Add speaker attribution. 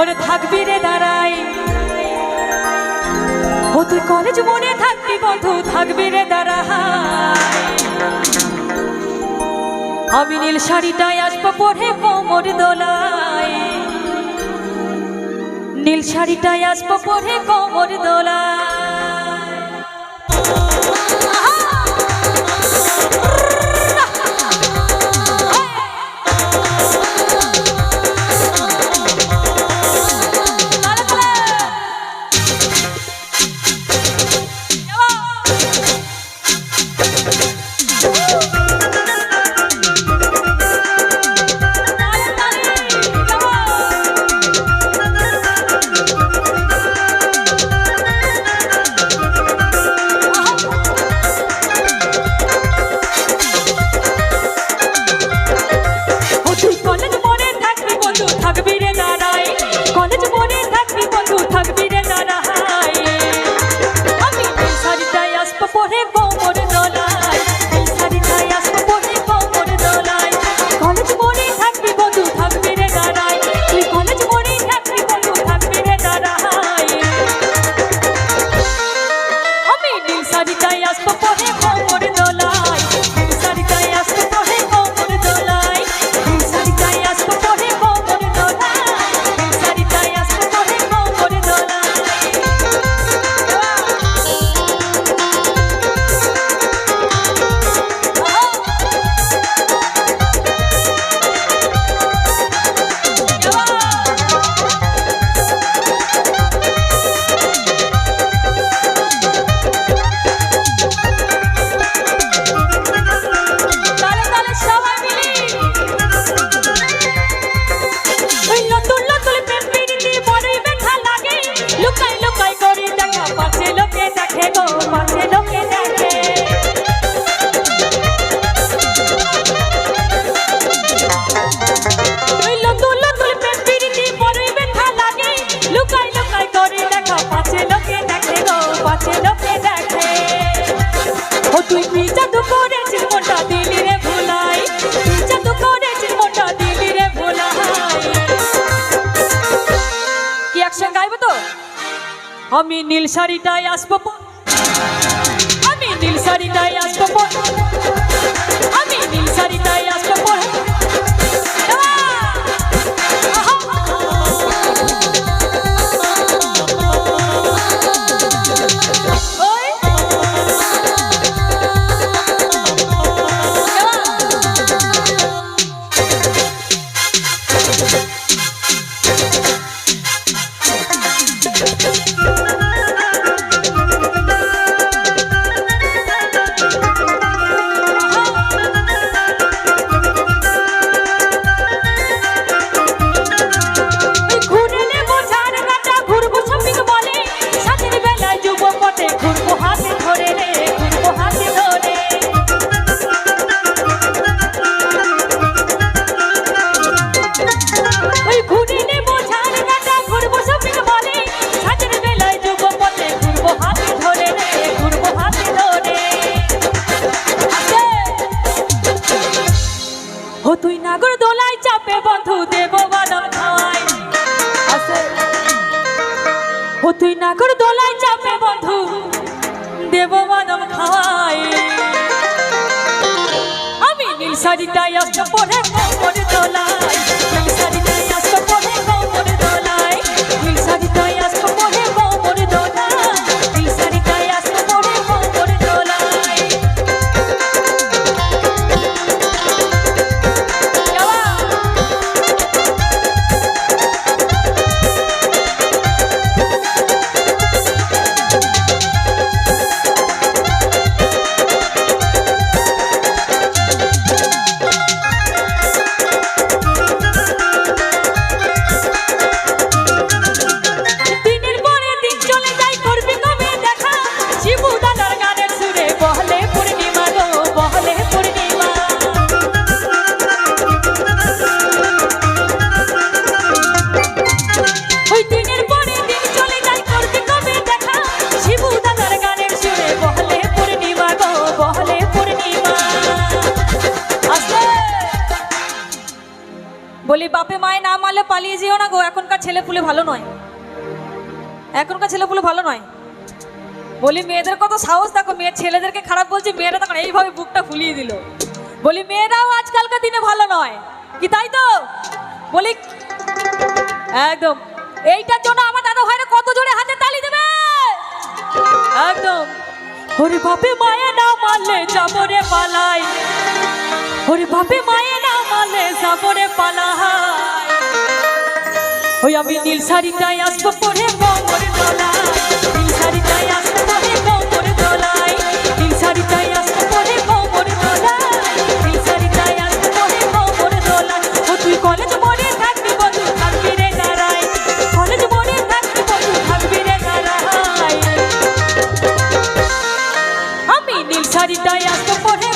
Speaker 1: ওরে থাকবি রে দাঁড়াই। ও তুই কলেজ মনে থাকবি বন্ধু থাকবি রে দাঁড়াই। আমি নীল শাড়িটাই আসব পরে কোমর দোলাই নীল শাড়িটাই আসব পরে কোমর দোলাই I could be Happy birthday, আমি নীল শাড়িটায় আসব আমি নীল শাড়িটায় আসব আমি নীল শাড়িটায় আসব Thank you. তুই না কর দোলায় চাপে বন্ধু। দেব মানব খাই আমি নীল শাড়িটাই আসতে পরে দোলায়। মায়ে না মারলে পালিয়ে যেও না গো, এখনকার ছেলে পুলে ভালো নয়। এখনকার ছেলে পুলে ভালো নয়। বলি, মেয়েদের কত সাহস, দেখো, মেয়ে ছেলেদেরকে খারাপ বলছি, মেয়েরা তখন এইভাবে বুকটা ফুলিয়ে দিল। বলি, মেয়েরাও আজকালকার দিনে ভালো নয়, কি তাই তো? বলি, একদম, এইটার জন্য আমার দাদা ভাইরা কত জোরে হাতে তালি দেবে? একদম। ওরে বাপে মায়ে না মারলে যাব পালাই। ওরে বাপে মায়ে না মারলে যাব রে পালাই। তবে নীল শাড়িটাই আসব পরে বঙ্গর দোলায় নীল শাড়িটাই আসব পরে বঙ্গর দোলায় নীল শাড়িটাই আসব পরে বঙ্গর দোলায় নীল শাড়িটাই আসব পরে বঙ্গর দোলায় ও তুই কলেজ মরে থাকবি বন্ধু রে নারায়। কলেজ মরে থাকবি বন্ধু, থাকবি রে নারায়। আমি নীল শাড়িটাই আসব পরে